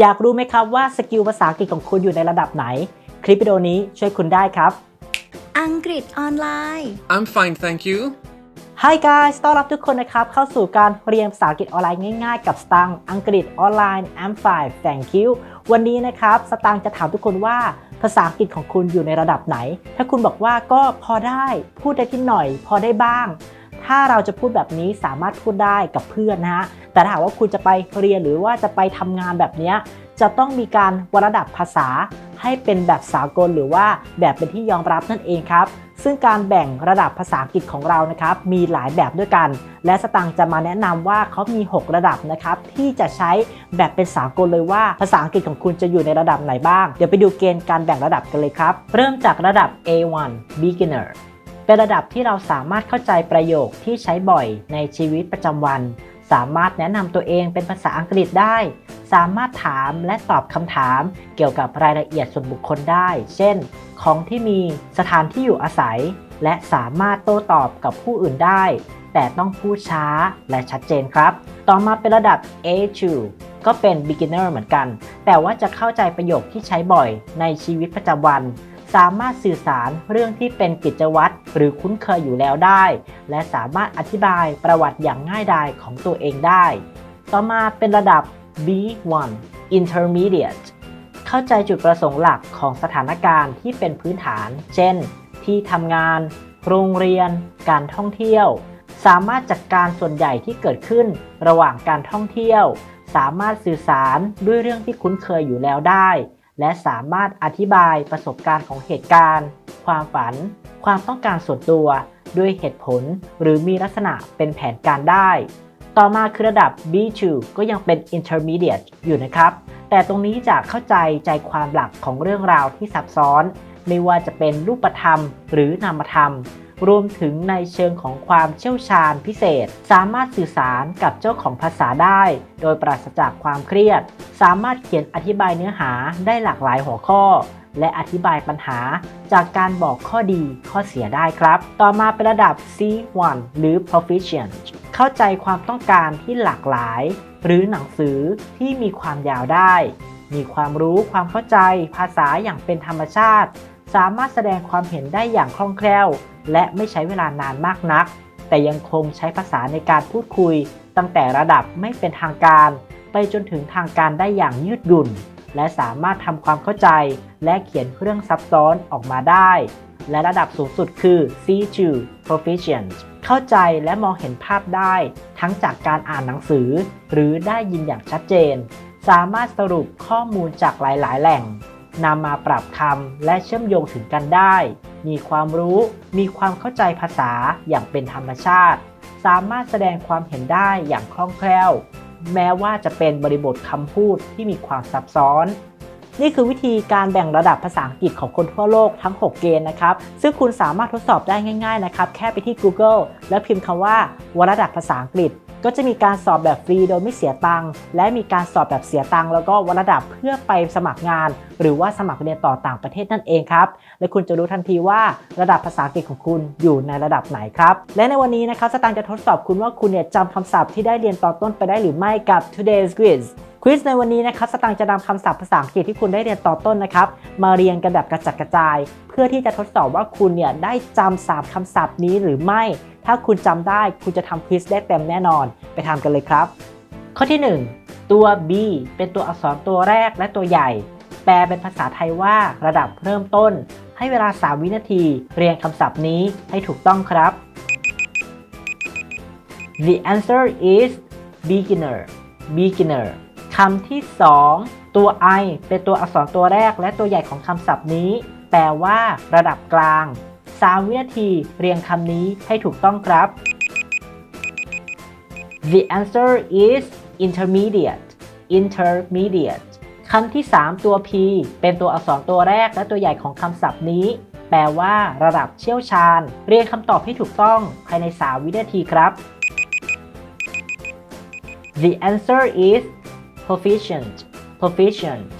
อยากรู้ไหมครับว่าสกิลภาษาอังกฤษของคุณอยู่ในระดับไหน คลิปวิดีโอนี้ช่วยคุณได้ครับ อังกฤษออนไลน์ I'm fine, thank you. Hi guys ต้อนรับทุกคนนะครับ เข้าสู่การเรียนภาษาอังกฤษออนไลน์ง่ายๆ กับสตังค์อังกฤษออนไลน์ I'm fine thank you วันนี้นะครับ สตังค์จะถามทุกคนว่าภาษาอังกฤษของคุณอยู่ในระดับไหน ถ้าคุณบอกว่าก็พอได้ พูดได้ที่หน่อย พอได้บ้าง ถ้าเราจะพูดแบบนี้สามารถพูดได้กับเพื่อนนะฮะ แต่ถ้าหากว่าคุณจะไปเรียนหรือว่าจะไปทำงานแบบนี้จะต้องมีการวระดับภาษาให้เป็นแบบสากลหรือว่าแบบเป็นที่ยอมรับนั่นเองครับ ซึ่งการแบ่งระดับภาษาอังกฤษของเรานะครับ มีหลายแบบด้วยกัน และสตังค์จะมาแนะนำว่าเขามี 6 ระดับนะครับ ที่จะใช้แบบเป็นสากลเลยว่าภาษาอังกฤษของคุณจะอยู่ในระดับไหนบ้าง เดี๋ยวไปดูเกณฑ์การแบ่งระดับกันเลยครับ เริ่มจากระดับ A1 beginner เป็นระดับที่เราสามารถเข้าใจประโยคที่ใช้บ่อยในชีวิตประจำวัน สามารถแนะนำตัวเองเป็นภาษาอังกฤษได้ สามารถถามและตอบคำถามเกี่ยวกับรายละเอียดส่วนบุคคลได้ เช่น ของที่มีสถานที่อยู่อาศัย และสามารถโต้ตอบกับผู้อื่นได้ แต่ต้องพูดช้าและชัดเจนครับ ต่อมาเป็นระดับ A2 ก็เป็น beginner เหมือนกัน แต่ว่าจะเข้าใจประโยคที่ใช้บ่อยในชีวิตประจำวัน สามารถสื่อสารเรื่องที่เป็นกิจวัตรหรือคุ้นเคยอยู่แล้วได้ และสามารถอธิบายประวัติอย่างง่ายดายของตัวเองได้ ต่อมาเป็นระดับ B1 Intermediate เข้าใจจุดประสงค์หลักของสถานการณ์ที่เป็นพื้นฐาน เช่น ที่ทำงาน โรงเรียน การท่องเที่ยว สามารถจัดการส่วนใหญ่ที่เกิดขึ้นระหว่างการท่องเที่ยว สามารถสื่อสารด้วยเรื่องที่คุ้นเคยอยู่แล้วได้ และสามารถอธิบายประสบการณ์ของเหตุการณ์ ความฝัน ความต้องการส่วนตัวด้วยเหตุผลหรือมีลักษณะเป็นแผนการได้ ต่อมาคือระดับ B2 ก็ยังเป็น Intermediate อยู่นะครับ แต่ตรงนี้จะเข้าใจใจความหลักของเรื่องราวที่ซับซ้อน ไม่ว่าจะเป็นรูปธรรมหรือนามธรรม รวมถึงในเชิงของความเชี่ยวชาญพิเศษ สามารถสื่อสารกับเจ้าของภาษาได้ โดยปราศจากความเครียด สามารถเขียนอธิบายเนื้อหาได้หลากหลายหัวข้อ และอธิบายปัญหา จากการบอกข้อดีข้อเสียได้ครับ ต่อมาเป็นระดับ C1 หรือ Proficient เข้าใจความต้องการที่หลากหลาย หรือหนังสือที่มีความยาวได้มีความรู้ความเข้าใจภาษาอย่างเป็นธรรมชาติ สามารถแสดงความเห็นได้อย่างคล่องแคล่ว และไม่ใช้เวลานานมากนัก แต่ยังคงใช้ภาษาในการพูดคุย ตั้งแต่ระดับไม่เป็นทางการ ไปจนถึงทางการได้อย่างยืดหยุ่น และสามารถทำความเข้าใจ และเขียนเรื่องซับซ้อนออกมาได้ และระดับสูงสุดคือ C2 Proficient เข้าใจและมองเห็นภาพได้ ทั้งจากการอ่านหนังสือ หรือได้ยินอย่างชัดเจน สามารถสรุปข้อมูลจากหลาย ๆ แหล่ง นำมาปรับคำและเชื่อมโยงถึงกันได้ มีความรู้ มีความเข้าใจภาษาอย่างเป็นธรรมชาติ สามารถแสดงความเห็นได้อย่างคล่องแคล่ว แม้ว่าจะเป็นบริบทคำพูดที่มีความซับซ้อน นี่คือวิธีการแบ่งระดับภาษาอังกฤษของคนทั่วโลกทั้ง 6 เกณฑ์นะครับ ซึ่งคุณสามารถทดสอบได้ง่าย ๆ นะครับ แค่ไปที่ Google แล้วพิมพ์คำว่าวัดระดับภาษาอังกฤษ ก็จะมีการสอบแบบฟรีโดยไม่เสียตังค์และมีการสอบแบบเสียตังค์แล้วก็วัดระดับเพื่อไปสมัครงาน หรือว่าสมัครเรียนต่อต่างประเทศนั่นเองครับ และคุณจะรู้ทันทีว่าระดับภาษาอังกฤษของคุณอยู่ในระดับไหนครับ และในวันนี้นะครับสตางค์จะทดสอบคุณว่าคุณเนี่ยจำคำศัพท์ที่ได้เรียนตอนต้นไปได้หรือไม่กับ today's quiz ควิสในวันนี้นะครับสตางค์จะนำคำศัพท์ภาษาอังกฤษที่คุณได้เรียนตอนต้นนะครับ มาเรียงกันแบบกระจัดกระจาย เพื่อที่จะทดสอบว่าคุณเนี่ยได้จำสามคำศัพท์นี้หรือไม่ ถ้าคุณจำได้คุณจะทำควิสได้เต็มแน่นอนไปทำกันเลยครับ ข้อที่ 1 ตัว B เป็นตัวอักษรตัวแรกและตัวใหญ่ แปลเป็นภาษาไทยว่าระดับเริ่มต้น ให้เวลา 3 วินาที เรียงคำศัพท์นี้ให้ถูกต้องครับ The answer is beginner beginner คำที่ 2 ตัว I เป็นตัวอักษรตัวแรกและตัวใหญ่ของคำศัพท์นี้ แปลว่า ระดับกลาง 3 วินาที เรียงคำนี้ให้ถูกต้องครับ The answer is intermediate intermediate คำที่ 3 ตัว P เป็นตัวอักษรตัวแรกและตัวใหญ่ของคำศัพท์นี้ แปลว่าระดับเชี่ยวชาญ เรียงคำตอบให้ถูกต้องภายใน 3 วินาทีครับ The answer is proficient proficient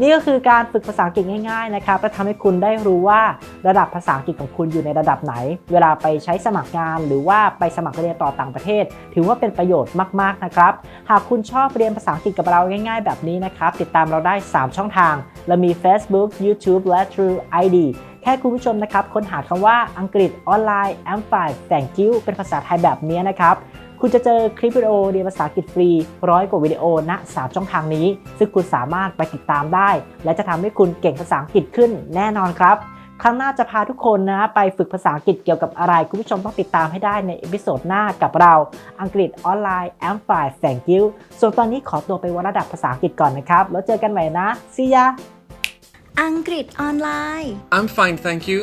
นี่ก็คือการฝึกภาษาอังกฤษง่ายๆนะครับและทำให้คุณได้รู้ว่า ระดับภาษาอังกฤษของคุณอยู่ในระดับไหน เวลาไปใช้สมัครงาน หรือว่าไปสมัครเรียนต่อต่างประเทศ ถือว่าเป็นประโยชน์มากๆนะครับ หากคุณชอบเรียนภาษาอังกฤษกับเราง่าย ๆ แบบนี้นะครับ ติดตามเราได้ 3 ช่องทาง เรามี Facebook YouTube และ True ID แค่คุณผู้ชมนะครับค้นหาคำว่าอังกฤษออนไลน์ a m 5 Thank you เป็นภาษาไทยแบบนี้นะครับคุณจะเจอคลิปวิดีโอเรียนภาษาอังกฤษฟรีร้อยกว่าวิดีโอณสามช่องทางนี้ ซึ่งคุณสามารถไปติดตามได้ และจะทำให้คุณเก่งภาษาอังกฤษขึ้นแน่นอนครับ ครั้งหน้าจะพาทุกคนนะไปฝึกภาษาอังกฤษเกี่ยวกับอะไร คุณผู้ชมต้องติดตามให้ได้ในเอพิโซดหน้ากับเราอังกฤษออนไลน์ a m 5 Thank you ส่วนตอนนี้ขอตัวไปวัดระดับภาษาอังกฤษก่อนนะครับ แล้วเจอกันใหม่นะ See ya อังกฤษออนไลน์ I'm fine, thank you.